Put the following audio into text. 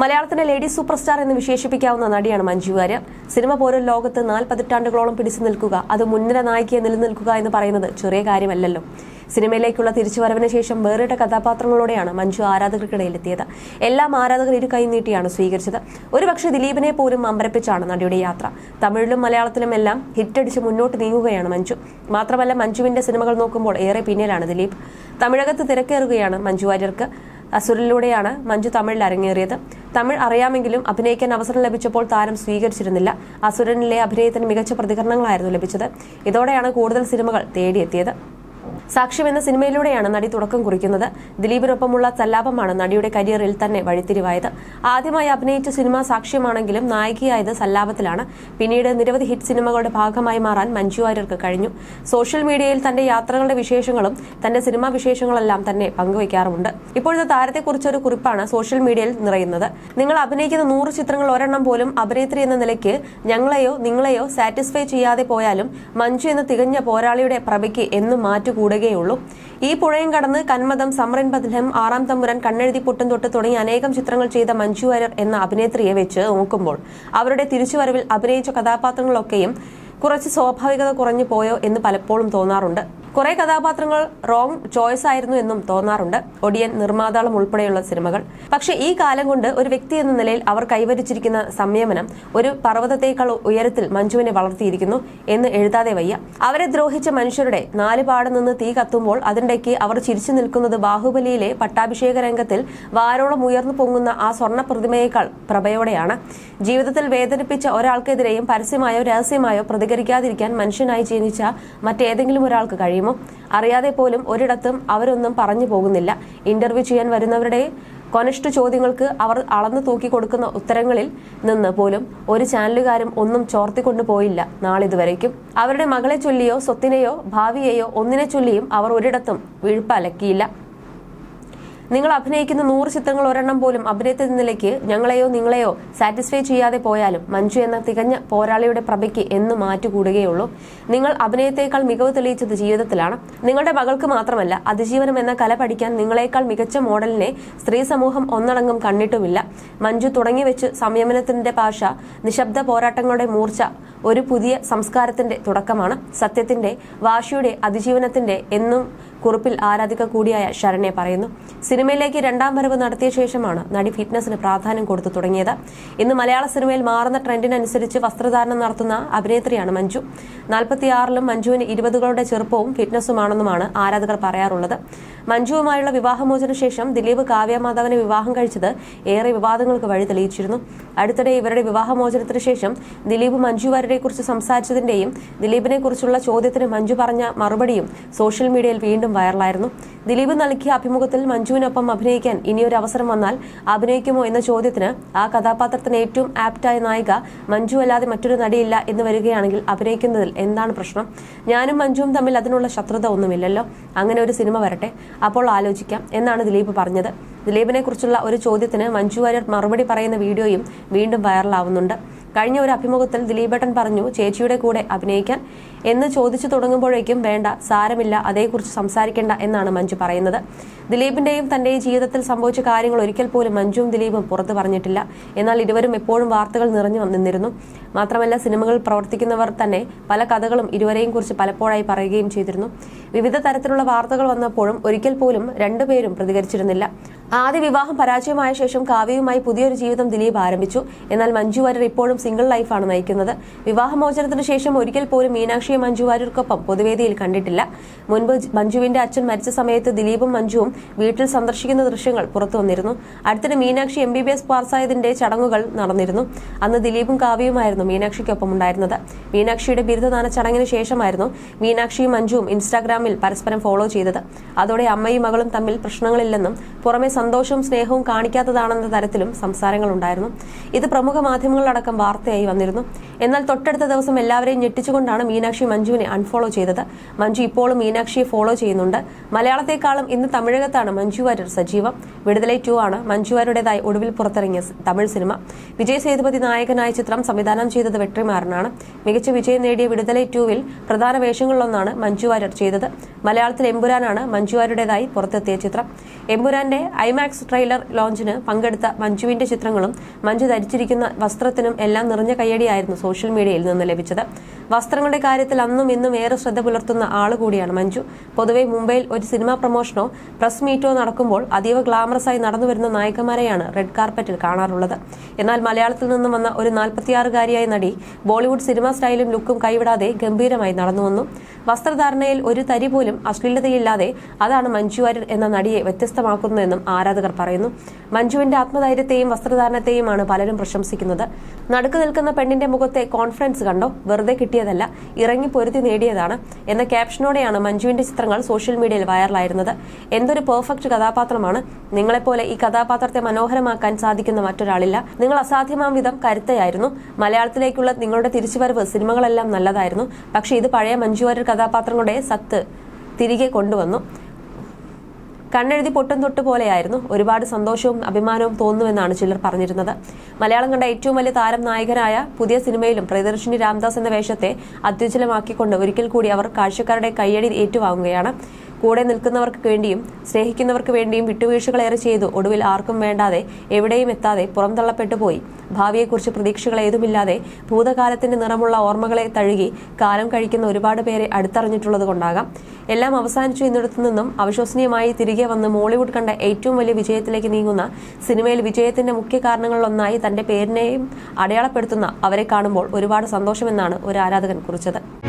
മലയാളത്തിലെ lady super star എന്ന് വിശേഷിപ്പിക്കാവുന്ന നടിയാണ് മഞ്ജു വാര്യർ. സിനിമ പോലും ലോകത്ത് നാല് പതിറ്റാണ്ടുകളോളം പിടിച്ചു നിൽക്കുക അത് മുൻനിര നായികയെ നിലനിൽക്കുക എന്ന് പറയുന്നത് ചെറിയ കാര്യമല്ലല്ലോ. സിനിമയിലേക്കുള്ള തിരിച്ചുവരവിന് ശേഷം വേറിട്ട കഥാപാത്രങ്ങളോടെയാണ് മഞ്ജു ആരാധകർക്കിടയിലെത്തിയത്. എല്ലാം ആരാധകർ ഇരു കൈ നീട്ടിയാണ് സ്വീകരിച്ചത്. ഒരുപക്ഷെ ദിലീപിനെ പോലും അമ്പരപ്പിച്ചാണ് നടിയുടെ യാത്ര. തമിഴിലും മലയാളത്തിലും എല്ലാം ഹിറ്റടിച്ച് മുന്നോട്ട് നീങ്ങുകയാണ് മഞ്ജു. മാത്രമല്ല മഞ്ജുവിന്റെ സിനിമകൾ നോക്കുമ്പോൾ ഏറെ പിന്നിലാണ് ദിലീപ്. തമിഴകത്ത് തിരക്കേറുകയാണ് മഞ്ജു വാര്യർക്ക്. അസുരനിലൂടെയാണ് മഞ്ജു തമിഴിൽ അരങ്ങേറിയത്. തമിഴ് അറിയാമെങ്കിലും അഭിനയിക്കാൻ അവസരം ലഭിച്ചപ്പോൾ താരം സ്വീകരിച്ചിരുന്നില്ല. അസുരനിലെ അഭിനയത്തിന് മികച്ച പ്രതികരണങ്ങളായിരുന്നു ലഭിച്ചത്. ഇതോടെയാണ് കൂടുതൽ സിനിമകൾ തേടിയെത്തിയത്. സാക്ഷ്യം എന്ന സിനിമയിലൂടെയാണ് നടി തുടക്കം കുറിക്കുന്നത്. ദിലീപിനൊപ്പമുള്ള സല്ലാപമാണ് നടിയുടെ കരിയറിൽ തന്നെ വഴിത്തിരിവായത്. ആദ്യമായി അഭിനയിച്ച സിനിമ സാക്ഷ്യമാണെങ്കിലും നായികയായത് സല്ലാപത്തിലാണ്. പിന്നീട് നിരവധി ഹിറ്റ് സിനിമകളുടെ ഭാഗമായി മാറാൻ മഞ്ജു വാര്യർക്ക് കഴിഞ്ഞു. സോഷ്യൽ മീഡിയയിൽ തന്റെ യാത്രകളുടെ വിശേഷങ്ങളും തന്റെ സിനിമാ വിശേഷങ്ങളെല്ലാം തന്നെ പങ്കുവയ്ക്കാറുമുണ്ട്. ഇപ്പോഴത്തെ താരത്തെക്കുറിച്ചൊരു കുറിപ്പാണ് സോഷ്യൽ മീഡിയയിൽ നിറയുന്നത്. നിങ്ങൾ അഭിനയിക്കുന്ന നൂറ് ചിത്രങ്ങൾ ഒരെണ്ണം പോലും അഭിനേത്രി എന്ന നിലയ്ക്ക് ഞങ്ങളെയോ നിങ്ങളെയോ സാറ്റിസ്ഫൈ ചെയ്യാതെ പോയാലും മഞ്ജു എന്ന തികഞ്ഞ പോരാളിയുടെ പ്രഭയ്ക്ക് എന്നും മാറ്റുകൂടുകയുള്ളൂ ഈ പുഴയും കടന്ന് കന്മദം സമറിൻ ബദ്ലം ആറാം തമ്പുരാൻ കണ്ണെഴുതി പൊട്ടും തൊട്ട് തുടങ്ങി അനേകം ചിത്രങ്ങൾ ചെയ്ത മഞ്ജു വാര്യർ എന്ന അഭിനേത്രിയെ വെച്ച് നോക്കുമ്പോൾ അവരുടെ തിരിച്ചുവരവിൽ അഭിനയിച്ച കഥാപാത്രങ്ങളൊക്കെയും കുറച്ച് സ്വാഭാവികത കുറഞ്ഞു പോയോ എന്ന് പലപ്പോഴും തോന്നാറുണ്ട്. കുറെ കഥാപാത്രങ്ങൾ റോങ് ചോയ്സ് ആയിരുന്നു എന്നും തോന്നാറുണ്ട്. ഒടിയൻ നിർമ്മാതാളം ഉൾപ്പെടെയുള്ള സിനിമകൾ. പക്ഷെ ഈ കാലം കൊണ്ട് ഒരു വ്യക്തി എന്ന നിലയിൽ അവർ കൈവരിച്ചിരിക്കുന്ന സംയമനം ഒരു പർവതത്തേക്കാൾ ഉയരത്തിൽ മഞ്ജുവിനെ വളർത്തിയിരിക്കുന്നു എന്ന് എഴുതാതെ വയ്യ. അവരെ ദ്രോഹിച്ച മനുഷ്യരുടെ നാല് പാട് നിന്ന് തീ കത്തുമ്പോൾ അതിനിടയ്ക്ക് അവർ ചിരിച്ചു നിൽക്കുന്നത് ബാഹുബലിയിലെ പട്ടാഭിഷേക രംഗത്തിൽ വാരോളം ഉയർന്നു പൊങ്ങുന്ന ആ സ്വർണ പ്രതിമയേക്കാൾ പ്രഭയോടെയാണ്. ജീവിതത്തിൽ വേദനിപ്പിച്ച ഒരാൾക്കെതിരെയും പരസ്യമായോ രഹസ്യമായോ പ്രതികരിക്കാതിരിക്കാൻ മനുഷ്യനായി ജനിച്ച മറ്റേതെങ്കിലും ഒരാൾക്ക് കഴിയുമോ അറിയാതെ പോലും ഒരിടത്തും അവരൊന്നും പറഞ്ഞു പോകുന്നില്ല. ഇന്റർവ്യൂ ചെയ്യാൻ വരുന്നവരുടെ കൊനിഷ്ഠ ചോദ്യങ്ങൾക്ക് അവർ അളന്നു തൂക്കി കൊടുക്കുന്ന ഉത്തരങ്ങളിൽ നിന്ന് പോലും ഒരു ചാനലുകാരും ഒന്നും ചോർത്തിക്കൊണ്ടു പോയില്ല നാളിതുവരേക്കും. അവരുടെ മകളെ ചൊല്ലിയോ സ്വത്തിനെയോ ഭാവിയെയോ ഒന്നിനെ ചൊല്ലിയും അവർ ഒരിടത്തും വീഴ്പ്പലക്കിയില്ല. നിങ്ങൾ അഭിനയിക്കുന്ന നൂറ് ചിത്രങ്ങൾ ഒരെണ്ണം പോലും അഭിനയത്തിൽ നിന്നിലേക്ക് ഞങ്ങളെയോ നിങ്ങളെയോ സാറ്റിസ്ഫൈ ചെയ്യാതെ പോയാലും മഞ്ജു എന്ന തികഞ്ഞ പോരാളിയുടെ പ്രഭയ്ക്ക് എന്ന് മാറ്റുകൂടുകയുള്ളൂ. നിങ്ങൾ അഭിനയത്തേക്കാൾ മികവ് തെളിയിച്ചത് ജീവിതത്തിലാണ്. നിങ്ങളുടെ മകൾക്ക് മാത്രമല്ല അതിജീവനം എന്ന കല പഠിക്കാൻ നിങ്ങളെക്കാൾ മികച്ച മോഡലിനെ സ്ത്രീ സമൂഹം ഒന്നടങ്കം കണ്ടിട്ടുമില്ല. മഞ്ജു തുടങ്ങിവെച്ച് സംയമനത്തിന്റെ ഭാഷ നിശബ്ദ പോരാട്ടങ്ങളുടെ മൂർച്ച ഒരു പുതിയ സംസ്കാരത്തിന്റെ തുടക്കമാണ്. സത്യത്തിന്റെ വാശിയുടെ അതിജീവനത്തിന്റെ എന്നും കുറിപ്പിൽ ആരാധിക കൂടിയായ ശരണെ പറയുന്നു. സിനിമയിലേക്ക് രണ്ടാം വരവ് നടത്തിയ ശേഷമാണ് നടി ഫിറ്റ്നസിന് പ്രാധാന്യം കൊടുത്തു തുടങ്ങിയത്. ഇന്ന് മലയാള സിനിമയിൽ മാറുന്ന ട്രെൻഡിനനുസരിച്ച് വസ്ത്രധാരണം നടത്തുന്ന അഭിനേത്രിയാണ് മഞ്ജു. നാൽപ്പത്തിയാറിലും മഞ്ജുവിന് ഇരുപതുകളുടെ ചെറുപ്പവും ഫിറ്റ്നസുമാണെന്നുമാണ് ആരാധകർ പറയാറുള്ളത്. മഞ്ജുവുമായുള്ള വിവാഹമോചന ശേഷം ദിലീപ് കാവ്യ മാധവനെ വിവാഹം കഴിച്ചത് ഏറെ വിവാദങ്ങൾക്ക് വഴി തെളിയിച്ചിരുന്നു. അടുത്തിടെ ഇവരുടെ വിവാഹമോചനത്തിന് ശേഷം ദിലീപ് മഞ്ജു കുറിച്ച് സംസാരിച്ചതിന്റെയും ദിലീപിനെ കുറിച്ചുള്ള ചോദ്യത്തിന് മഞ്ജു പറഞ്ഞ മറുപടിയും സോഷ്യൽ മീഡിയയിൽ വീണ്ടും വൈറലായിരുന്നു ദിലീപ് നൽകിയ അഭിമുഖത്തിൽ മഞ്ജുവിനൊപ്പം അഭിനയിക്കാൻ ഇനിയൊരു അവസരം വന്നാൽ അഭിനയിക്കുമോ എന്ന ചോദ്യത്തിന് ആ കഥാപാത്രത്തിന് ഏറ്റവും ആപ്റ്റായ നായിക മഞ്ജു അല്ലാതെ മറ്റൊരു നടിയില്ല എന്ന് വരികയാണെങ്കിൽ അഭിനയിക്കുന്നതിൽ എന്താണ് പ്രശ്നം? ഞാനും മഞ്ജുവും തമ്മിൽ അതിനുള്ള ശത്രുത ഒന്നുമില്ലല്ലോ. അങ്ങനെ ഒരു സിനിമ വരട്ടെ. അപ്പോൾ ആലോചിക്കാം. എന്നാണ് ദിലീപ് പറഞ്ഞത്. ദിലീപിനെ കുറിച്ചുള്ള ഒരു ചോദ്യത്തിന് മഞ്ജു വാര്യർ മറുപടി പറയുന്ന വീഡിയോയും വീണ്ടും വൈറലാവുന്നുണ്ട് കഴിഞ്ഞ ഒരു അഭിമുഖത്തിൽ ദിലീപേട്ടൻ പറഞ്ഞു ചേച്ചിയുടെ കൂടെ അഭിനയിക്കാൻ എന്ന് ചോദിച്ചു തുടങ്ങുമ്പോഴേക്കും വേണ്ട സാരമില്ല അതേക്കുറിച്ച് സംസാരിക്കേണ്ട എന്നാണ് മഞ്ജു പറയുന്നത്. ദിലീപിന്റെയും തന്റെയും ജീവിതത്തിൽ സംഭവിച്ച കാര്യങ്ങൾ ഒരിക്കൽ പോലും മഞ്ജുവും ദിലീപും പുറത്തു പറഞ്ഞിട്ടില്ല. എന്നാൽ ഇരുവരും എപ്പോഴും വാർത്തകൾ നിറഞ്ഞു നിന്നിരുന്നു മാത്രമല്ല സിനിമകളിൽ പ്രവർത്തിക്കുന്നവർ തന്നെ പല കഥകളും ഇരുവരെയും കുറിച്ച് പലപ്പോഴായി പറയുകയും ചെയ്തിരുന്നു. വിവിധ തരത്തിലുള്ള വാർത്തകൾ വന്നപ്പോഴും ഒരിക്കൽ പോലും രണ്ടുപേരും പ്രതികരിച്ചിരുന്നില്ല. ആദ്യ വിവാഹം പരാജയമായ ശേഷം കാവ്യയുമായി പുതിയൊരു ജീവിതം ദിലീപ് ആരംഭിച്ചു. എന്നാൽ മഞ്ജു വാര്യർ ഇപ്പോഴും സിംഗിൾ ലൈഫാണ് നയിക്കുന്നത്. വിവാഹമോചനത്തിന് ശേഷം ഒരിക്കൽ പോലും മീനാക്ഷിയെ മഞ്ജു വാര്യർക്കൊപ്പം പൊതുവേദിയിൽ കണ്ടിട്ടില്ല. മുൻപ് മഞ്ജുവിന്റെ അച്ഛൻ മരിച്ച സമയത്ത് ദിലീപും മഞ്ജുവും വീട്ടിൽ സന്ദർശിക്കുന്ന ദൃശ്യങ്ങൾ പുറത്തു വന്നിരുന്നു. അടുത്തിടെ Meenakshi M B B S പാസ്സായതിന്റെ ചടങ്ങുകൾ നടന്നിരുന്നു. അന്ന് ദിലീപും കാവ്യയുമായിരുന്നു മീനാക്ഷിക്കൊപ്പം ഉണ്ടായിരുന്നത്. മീനാക്ഷിയുടെ ബിരുദദാന ചടങ്ങിന് ശേഷമായിരുന്നു മീനാക്ഷിയും മഞ്ജുവും ഇൻസ്റ്റാഗ്രാമിൽ പരസ്പരം ഫോളോ ചെയ്തത്. അതോടെ അമ്മയും മകളും തമ്മിൽ പ്രശ്നങ്ങളില്ലെന്നും പുറമെ സന്തോഷവും സ്നേഹവും കാണിക്കാത്തതാണെന്ന തരത്തിലും സംസാരങ്ങളുണ്ടായിരുന്നു. ഇത് പ്രമുഖ മാധ്യമങ്ങളടക്കം വാർത്തയായി വന്നിരുന്നു. എന്നാൽ തൊട്ടടുത്ത ദിവസം എല്ലാവരെയും ഞെട്ടിച്ചുകൊണ്ടാണ് മീനാക്ഷി മഞ്ജുവിനെ അൺഫോളോ ചെയ്തത്. മഞ്ജു ഇപ്പോഴും മീനാക്ഷിയെ ഫോളോ ചെയ്യുന്നുണ്ട്. മലയാളത്തെക്കാളും ഇന്ന് തമിഴകത്താണ് മഞ്ജു വാര്യർ സജീവം. വിടുതലൈ ടു ആണ്. മഞ്ജു ഒടുവിൽ പുറത്തിറങ്ങിയ തമിഴ് സിനിമ. വിജയ് സേതുപതി നായകനായ ചിത്രം സംവിധാനം ചെയ്തത് വെട്രിമാരനാണ്. മികച്ച വിജയം നേടിയ വിടുതലൈ ടുവിൽ പ്രധാന വേഷങ്ങളിലൊന്നാണ് മഞ്ജു വാര്യർ ചെയ്തത്. മലയാളത്തിൽ എമ്പുരാനാണ് മഞ്ജു വാര്യരുടേതായി പുറത്തെത്തിയ ചിത്രം. എമ്പുരാന്റെ ഐമാക്സ് ട്രെയിലർ ലോഞ്ചിന് പങ്കെടുത്ത മഞ്ജുവിന്റെ ചിത്രങ്ങളും മഞ്ജു ധരിച്ചിരിക്കുന്ന വസ്ത്രത്തിനും എല്ലാം നിറഞ്ഞ കയ്യടിയായിരുന്നു സോഷ്യൽ മീഡിയയിൽ നിന്ന് ലഭിച്ചത്. വസ്ത്രങ്ങളുടെ കാര്യത്തിൽ അന്നും ഇന്നും ഏറെ ശ്രദ്ധ പുലർത്തുന്ന ആളുകൂടിയാണ് മഞ്ജു. പൊതുവെ മുംബൈയിൽ ഒരു സിനിമാ പ്രൊമോഷനോ പ്രസ് മീറ്റോ നടക്കുമ്പോൾ അതീവ ഗ്ലാമറസായി നടന്നു വരുന്ന നായികമാരെയാണ് റെഡ് കാർപ്പറ്റിൽ കാണാറുള്ളത്. എന്നാൽ മലയാളത്തിൽ നിന്നും വന്ന ഒരു നാൽപ്പത്തിയാറുകാരിയായ നടി ബോളിവുഡ് സിനിമാ സ്റ്റൈലും ലുക്കും കൈവിടാതെ ഗംഭീരമായി നടന്നു വന്നു. വസ്ത്രധാരണയിൽ ഒരു തരി പോലും അശ്ലീലതയില്ലാതെ അതാണ് മഞ്ജു വാര്യർ എന്ന നടിയെ വ്യത്യസ്തമാക്കുന്നതെന്നും ആരാധകർ പറയുന്നു. മഞ്ജുവിന്റെ ആത്മധൈര്യത്തെയും വസ്ത്രധാരണത്തെയുമാണ് പലരും പ്രശംസിക്കുന്നത്. നടുക്ക് നിൽക്കുന്ന പെണ്ണിന്റെ മുഖത്തെ കോൺഫിഡൻസ് കണ്ടോ? വെറുതെ കിട്ടിയതല്ല ഇറങ്ങി പൊരുതി നേടിയതാണ് എന്ന ക്യാപ്ഷനോടെയാണ് മഞ്ജുവിന്റെ ചിത്രങ്ങൾ സോഷ്യൽ മീഡിയയിൽ വൈറലായിരുന്നത്. എന്തൊരു പെർഫെക്റ്റ് കഥാപാത്രമാണ്. നിങ്ങളെപ്പോലെ ഈ കഥാപാത്രത്തെ മനോഹരമാക്കാൻ സാധിക്കുന്ന മറ്റൊരാളില്ല. നിങ്ങൾ അസാധ്യമാം വിധം കരുത്തയായിരുന്നു. മലയാളത്തിലേക്കുള്ള നിങ്ങളുടെ തിരിച്ചുവരവ് സിനിമകളെല്ലാം നല്ലതായിരുന്നു. പക്ഷേ ഇത് പഴയ മഞ്ജു കഥാപാത്രങ്ങളുടെ സത്ത് തിരികെ കൊണ്ടുവന്നു. കണ്ണെഴുതി പൊട്ടും തൊട്ട് പോലെയായിരുന്നു. ഒരുപാട് സന്തോഷവും അഭിമാനവും തോന്നുന്നുവെന്നാണ് ചിലർ പറഞ്ഞിരുന്നത്. മലയാളം കണ്ട ഏറ്റവും വലിയ താരം നായകനായ പുതിയ സിനിമയിലും പ്രിയദർശിനി രാംദാസ് എന്ന വേഷത്തെ അത്യുജ്വലമാക്കിക്കൊണ്ട് ഒരിക്കൽ കൂടി അവർ കാഴ്ചക്കാരുടെ കയ്യടി ഏറ്റുവാങ്ങുകയാണ്. കൂടെ നിൽക്കുന്നവർക്ക് വേണ്ടിയും സ്നേഹിക്കുന്നവർക്ക് വേണ്ടിയും വിട്ടുവീഴ്ചകളേറെ ചെയ്തു. ഒടുവിൽ ആർക്കും വേണ്ടാതെ എവിടെയും എത്താതെ പുറംതള്ളപ്പെട്ടു പോയി. ഭാവിയെക്കുറിച്ച് പ്രതീക്ഷകൾ ഏതുമില്ലാതെ ഭൂതകാലത്തിന്റെ നിറമുള്ള ഓർമ്മകളെ തഴുകി കാലം കഴിക്കുന്ന ഒരുപാട് പേരെ അടുത്തറിഞ്ഞിട്ടുള്ളത് കൊണ്ടാകാം. എല്ലാം അവസാനിച്ചു എന്നിടത്തു നിന്നും അവിശ്വസനീയമായി തിരികെ വന്ന് മോളിവുഡ് കണ്ട ഏറ്റവും വലിയ വിജയത്തിലേക്ക് നീങ്ങുന്ന സിനിമയിൽ വിജയത്തിന്റെ മുഖ്യ കാരണങ്ങളിലൊന്നായി തന്റെ പേരിനെയും അടയാളപ്പെടുത്തുന്ന അവരെ കാണുമ്പോൾ ഒരുപാട് സന്തോഷമെന്നാണ് ഒരു ആരാധകൻ കുറിച്ചത്.